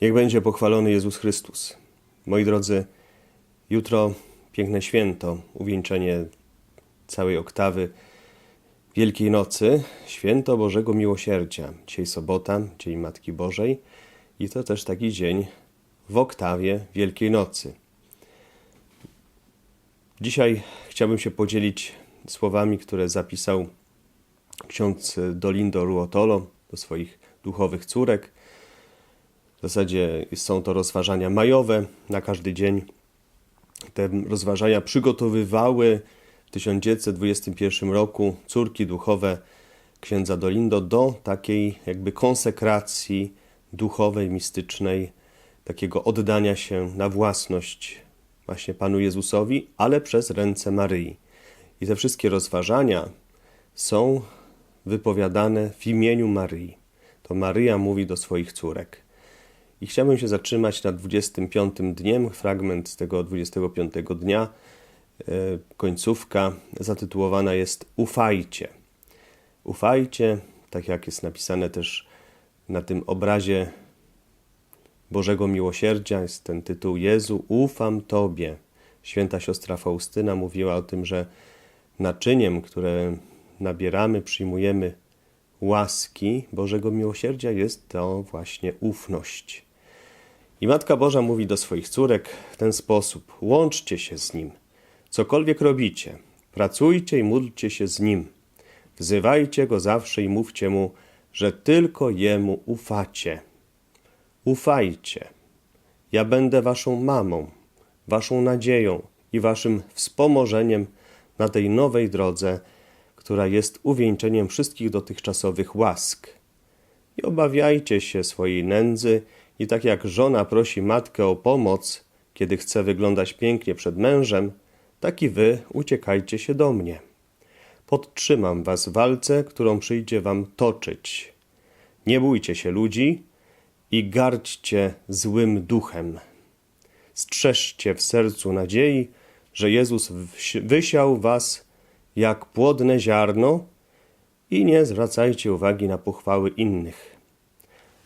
Niech będzie pochwalony Jezus Chrystus. Moi drodzy, jutro piękne święto, uwieńczenie całej oktawy Wielkiej Nocy, święto Bożego Miłosierdzia. Dzisiaj sobota, Dzień Matki Bożej i to też taki dzień w oktawie Wielkiej Nocy. Dzisiaj chciałbym się podzielić słowami, które zapisał ksiądz Dolindo Ruotolo do swoich duchowych córek. W zasadzie są to rozważania majowe na każdy dzień. Te rozważania przygotowywały w 1921 roku córki duchowe księdza Dolindo do takiej jakby konsekracji duchowej, mistycznej, takiego oddania się na własność właśnie Panu Jezusowi, ale przez ręce Maryi. I te wszystkie rozważania są wypowiadane w imieniu Maryi. To Maryja mówi do swoich córek. I chciałbym się zatrzymać nad 25 dniem, fragment z tego 25 dnia, e, końcówka zatytułowana jest Ufajcie. Ufajcie, tak jak jest napisane też na tym obrazie Bożego Miłosierdzia, jest ten tytuł Jezu, ufam Tobie. Święta siostra Faustyna mówiła o tym, że naczyniem, które nabieramy, przyjmujemy łaski Bożego Miłosierdzia jest to właśnie ufność. I Matka Boża mówi do swoich córek w ten sposób: łączcie się z Nim. Cokolwiek robicie, pracujcie i módlcie się z Nim. Wzywajcie Go zawsze i mówcie Mu, że tylko Jemu ufacie. Ufajcie. Ja będę Waszą mamą, Waszą nadzieją i Waszym wspomożeniem na tej nowej drodze, która jest uwieńczeniem wszystkich dotychczasowych łask. Nie obawiajcie się swojej nędzy i tak jak żona prosi matkę o pomoc, kiedy chce wyglądać pięknie przed mężem, tak i wy uciekajcie się do mnie. Podtrzymam was w walce, którą przyjdzie wam toczyć. Nie bójcie się ludzi i gardźcie złym duchem. Strzeżcie w sercu nadziei, że Jezus wysiał was jak płodne ziarno i nie zwracajcie uwagi na pochwały innych.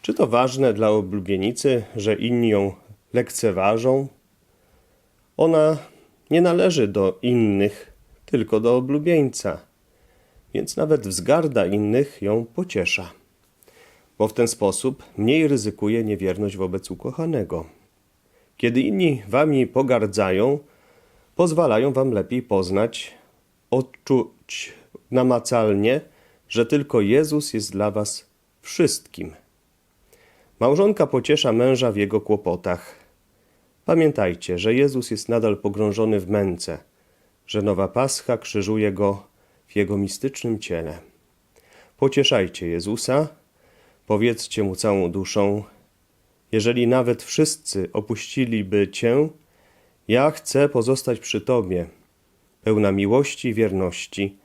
Czy to ważne dla oblubienicy, że inni ją lekceważą? Ona nie należy do innych, tylko do oblubieńca, więc nawet wzgarda innych ją pociesza, bo w ten sposób mniej ryzykuje niewierność wobec ukochanego. Kiedy inni wami pogardzają, pozwalają wam lepiej poznać, odczuć namacalnie, że tylko Jezus jest dla was wszystkim. Małżonka pociesza męża w jego kłopotach. Pamiętajcie, że Jezus jest nadal pogrążony w męce, że nowa Pascha krzyżuje go w jego mistycznym ciele. Pocieszajcie Jezusa, powiedzcie mu całą duszą: Jeżeli nawet wszyscy opuściliby cię, ja chcę pozostać przy tobie, pełna miłości i wierności,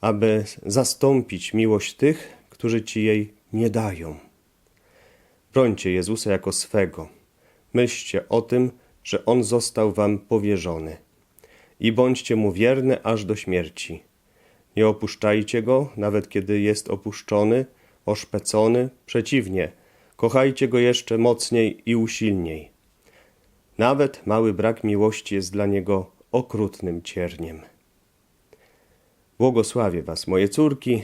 aby zastąpić miłość tych, którzy ci jej nie dają. Brońcie Jezusa jako swego. Myślcie o tym, że On został wam powierzony. I bądźcie Mu wierne aż do śmierci. Nie opuszczajcie Go, nawet kiedy jest opuszczony, oszpecony. Przeciwnie, kochajcie Go jeszcze mocniej i usilniej. Nawet mały brak miłości jest dla Niego okrutnym cierniem. Błogosławię Was, moje córki.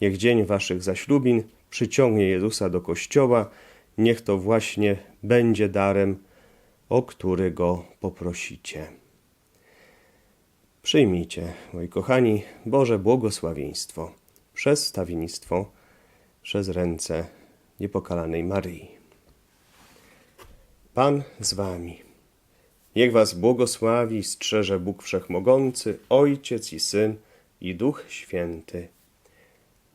Niech dzień Waszych zaślubin przyciągnie Jezusa do kościoła, niech to właśnie będzie darem, o który go poprosicie. Przyjmijcie, moi kochani, Boże błogosławieństwo przez stawiennictwo, przez ręce niepokalanej Maryi. Pan z wami. Niech was błogosławi i strzeże Bóg Wszechmogący, Ojciec i Syn i Duch Święty.